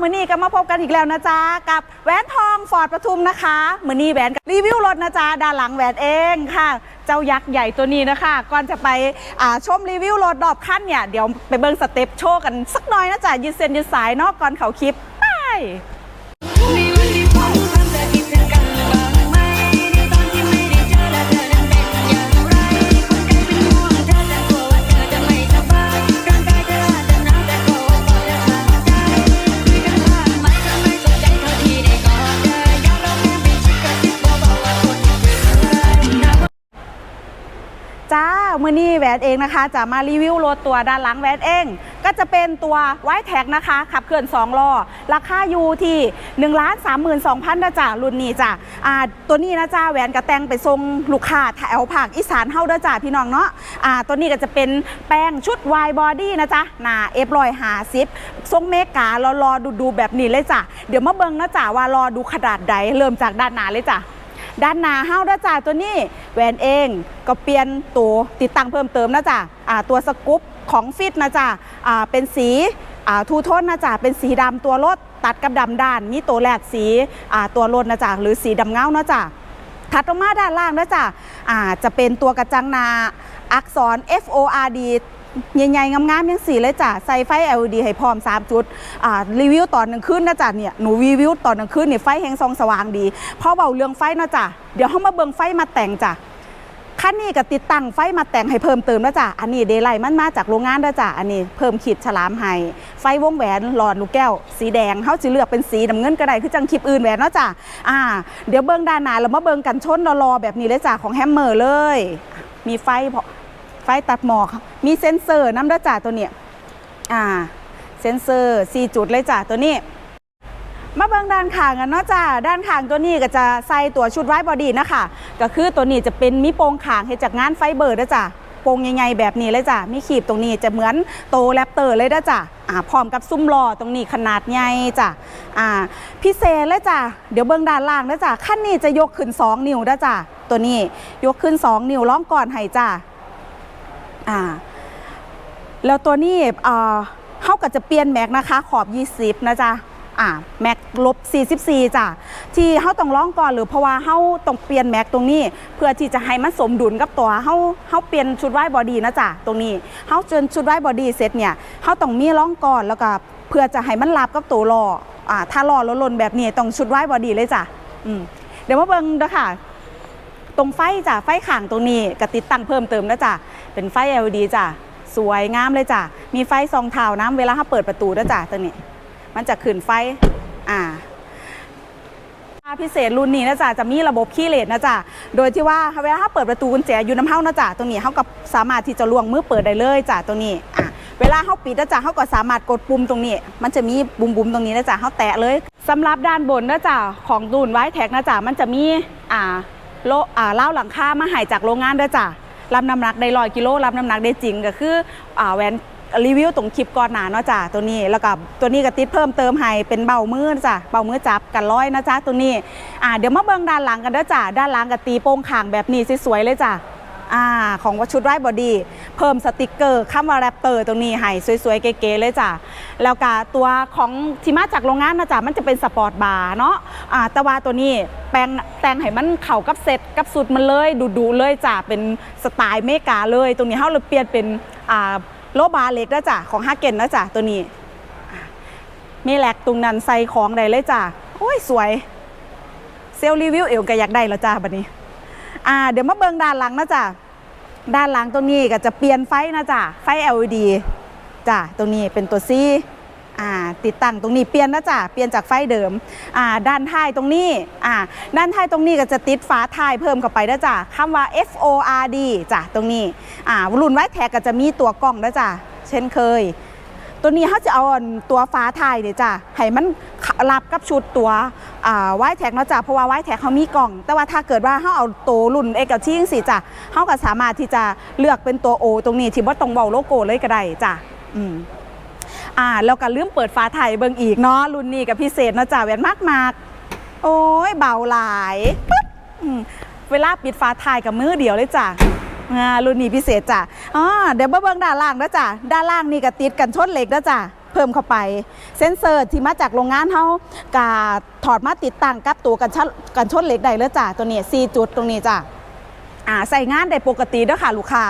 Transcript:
มือนี้ก็มาพบกันอีกแล้วนะจ๊ะกับแหวนทองฟอร์ดปทุมนะคะมือนี้แหวนรีวิวรถนะจ๊ะด้านหลังแหวนเองค่ะ เจ้ายักษ์ใหญ่ตัวนี้นะคะ ก่อนจะไปชมรีวิวรถดอบขั้นเนี่ยเดี๋ยวไปเบิ้งสเต็ปโชว์กันสักหน่อยนะจ๊ะยืดเส้นยืดสายเนอกก่อนเขาคลิปไป จ้ามือนี้แหวนเองนะคะ จะมารีวิวรถตัวด้านหลังแหวนเอง ก็จะเป็นตัวไวแท็กนะคะ ขับเคลื่อน2ล้อราคาอยู่ที่1นึ่งล้านสามหมื่นสองพันนะจ๊ะรุ่นนี้จ้ะอ่าตัวนี้นะจ้าแหวนกระแตงไปทรงลูกค้าแถวภาคอีสานเฮาเด้อจ้าพี่น้องเนาะอ่าตัวนี้ก็จะเป็นแป้งชุดวายบอดี้นะจ๊ะหนาเอฟรอยหาซิปทรงเมการอรอดูดูแบบนี้เลยจ้ะเดี๋ยวมาเบิ่งนะจ้ะว่ารอดูขนาดใดเริ่มจากด้านหน้าเลยจ้ะ ด้านหน้าเฮานะจ๊ะตัวนี้แหวนเองก็เปลี่ยนตัวติดตั้งเพิ่มเติมนะจ๊ะอ่าตัวสกู๊ปของฟิตนะจ๊ะอ่าเป็นสีทูโทนนะจ๊ะเป็นสีดำตัวรถตัดกับดำด้านมีตัวแรกสีตัวรถนะจ๊ะหรือสีดำเงานะจ๊ะถัดลงมาด้านล่างนะจ๊ะอ่าจะเป็นตัวกระจังนาอักษร F O R D ใหญ่ๆงามๆยังสีเลยจ้ะใส่ไฟ LED ให้พร้อม3จุดอ่ารีวิวตอนหนึ่งคืนนะจ๊ะเนี่ยหนูรีวิวตอนหนึ่งคืนเนี่ยไฟแหงซองสว่างดีเพราะเบาเรื่องไฟนะจ๊ะเดี๋ยวเขามาเบิ่งไฟมาแต่งจ้ะคันนี้ก็ติดตั้งไฟมาแต่งให้เพิ่มเติมนะจ๊ะอันนี้เดไลท์มันมาจากโรงงานนะจ๊ะอันนี้เพิ่มขีดฉลามให้ ไฟวงแหวนหลอดลูกแก้ว สีแดงเขาจะเลือกเป็นสีน้ำเงินก็ได้คือจังคลิปอื่นแหวนเนาะจ้ะ อ่า เดี๋ยวเบิ่งด้านหน้าเรามาเบิ่งกันชนรอๆแบบนี้เลยจ้ะของแฮมเมอร์เลย มีไฟพอ ฟตัดหมอก มีเซ็นเซอร์น้ำด้าจ่าตัวเนี้ยอ่า เซ็นเซอร์4จุดเลยจ้ะตัวนี้ มาเบิ่งด้านข้างกันเนาะจ้าด้านข้างตัวนี้ก็จะใส่ตัวชุดไว้บอดี้นะคะก็คือตัวนี้จะเป็นมีโปรงขางเฮ็ดจากงานไฟเบอร์นะจ้ะโปรงใหญ่ๆแบบนี้เลยจ้ะมีขีบตรงนี้จะเหมือนโตแรปเตอร์เลยนะจ้ะอ่าพร้อมกับซุ้มล้อตรงนี้ขนาดใหญ่จ้ะอ่าพิเศษเลยจ้ะเดี๋ยวเบิ่งด้านล่างนะจ้ะขั้นนี้จะยกขึ้น 2 นิ้วนะจ้ะตัวนี้ยกขึ้น 2 นิ้วร้องก่อนให้จ้ะ อ่าแล้วตัวนี้เอ่อเขาก็จะเปลี่ยนแม็กนะคะ ขอบ 20 นะจ๊ะอ่าแม็กลบ 44จ้ะที่เขาต้องร้องก่อนหรือเพราะว่าเขาต้องเปลี่ยนแม็กตรงนี้ เพื่อที่จะให้มันสมดุลกับตัวเขาเขาเปลี่ยนชุดไว้บอดี้นะจ๊ะตรงนี้เขาจนชุดไว้บอดี้เสร็จเนี่ยเขาต้องมีร้องก่อนแล้วก็เพื่อจะให้มันรับกับตัวล้ออ่าถ้าล้อลดลนแบบนี้ต้องชุดไว้บอดี้เลยจ้ะอืมเดี๋ยวมาเบิ่งนะค่ะ ตรงไฟจ้ะไฟข่างตรงนี้กติดตั้งเพิ่มเติมนะจ้ะเป็นไฟ LED จ้ะสวยงามเลยจ้ะมีไฟซองเท้าน้ำเวลาเขาเปิดประตูนะจ้ะตัวนี้ มันจะขึ้นไฟอ่าพิเศษรุ่นนี้นะจ๊ะจะมีระบบคีย์เลสนะจ๊ะโดยที่ว่าเวลาเขาเปิดประตูกุญแจอยู่น้ำเฮ้านะจ๊ะตรงนี้เขาก็สามารถที่จะลวงมือเปิดได้เลยจ้ะตรงนี้อะเวลาเขาปิดนะจ๊ะเขาก็สามารถกดปุ่มตรงนี้ มันจะมีบุมบุมๆตรงนี้นะจ๊ะเขาแตะเลยสำหรับด้านบนนะจ๊ะของตูนไว้แท็กนะจ๊ะมันจะมีอ่า โลอ่าเล่าหลังคามาหายจากโรงงานเด้อจ้ะรับน้ำหนักได้ร้อยกิโลรับน้ำหนักได้จริงก็คืออ่าแหวนรีวิวตรงคลิปก่อนหนาเนาะจ้ะตัวนี้แล้วก็ตัวนี้ก็ติดเพิ่มเติมให้เป็นเบามือจ้ะเบามือจับกันร้อยนะจ้ะตัวนี้อ่าเดี๋ยวมาเบิ่งด้านหลังกันเด้อจ้ะด้านหลังก็ตีโป้งข่างแบบนี้สวยๆเลยจ้ะอ่าของวัชุดไร้บอดี้ เพิ่มสติกเกอร์คำว่าแรปเตอร์ตรงนี้ให้สวยๆ เก๋ๆเลยจ้ะ แล้วก็ตัวของที่มาจากโรงงานนะจ๊ะมันจะเป็นสปอร์ตบาร์เนาะอ่าแต่ว่าตัวนี้แปลงแต่งให้มันเข้ากับเซ็ตกับสุดมันเลยดูๆเลยจ้ะเป็นสไตล์เมกาเลย ตรงนี้เขาเลยเปลี่ยนเป็นอ่าโลบาร์เล็กนะจ้ะของฮาเกนนะจ้ะตัวนี้มีแหลกตรงนั้นใส่ของได้เลยจ้ะโอ้ยสวยเซลล์รีวิวเอวก็อยากได้แล้วจ้าบัดนี้ อ่า เดี๋ยวมาเบิงด้านหลังนะจ้ะ ด้านหลังตรงนี้ก็จะเปลี่ยนไฟนะจ้ะไฟ LED จ้ะตรงนี้เป็นตัว C อ่าติดตั้งตรงนี้เปลี่ยนนะจ้ะเปลี่ยนจากไฟเดิมอ่าด้านท้ายตรงนี้อ่าด้านท้ายตรงนี้ก็จะติดฝาท้ายเพิ่มเข้าไปนะจ้ะคำว่า F O R D จ้ะตรงนี้อ่ารุ่นไว้แท็กก็จะมีตัวกล้องนะจ้ะเช่นเคย ตัวนี้เขาจะเอาตัวฟ้าไทยเนี่ยจ้ะให้มันรับกับชุดตัวอ่าไว้แท็กเนาะจ้ะเพราะว่าไว้แท็กเขามีกล่อง แต่ว่าถ้าเกิดว่าเขาเอาตัวรุ่นเอกที่สิจ้ะเขาก็สามารถที่จะเลือกเป็นตัวโอตรงนี้ที่ว่าตรงเบาโลโก้เลยก็ได้จ้ะอืมอ่าแล้วก็ลืมเปิดฟ้าไทยเบิ่งอีกเนาะรุ่นนี้กับพิเศษเนาะจ้ะแหวนมากมากโอ้ยเบาหลายปึ๊บเวลาปิดฟ้าไทยกับมือเดียวเลยจ้ะ อ่ารุ่นนี้พิเศษจ้ะอ๋อเดี๋ยวมาเบิ้งด้านล่างนะจ้ะด้านล่างนี่ก็ติดกันชนเหล็กนะจ้ะเพิ่มเข้าไป เซ็นเซอร์ที่มาจากโรงงานเขากาถอดมาติดตั้งกับตัวกันชนกันชนเหล็กได้เลยจ้ะตัวนี้4จุดตรงนี้จ้ะอ่าใส่งานได้ปกติเด้อค่ะลูกค้า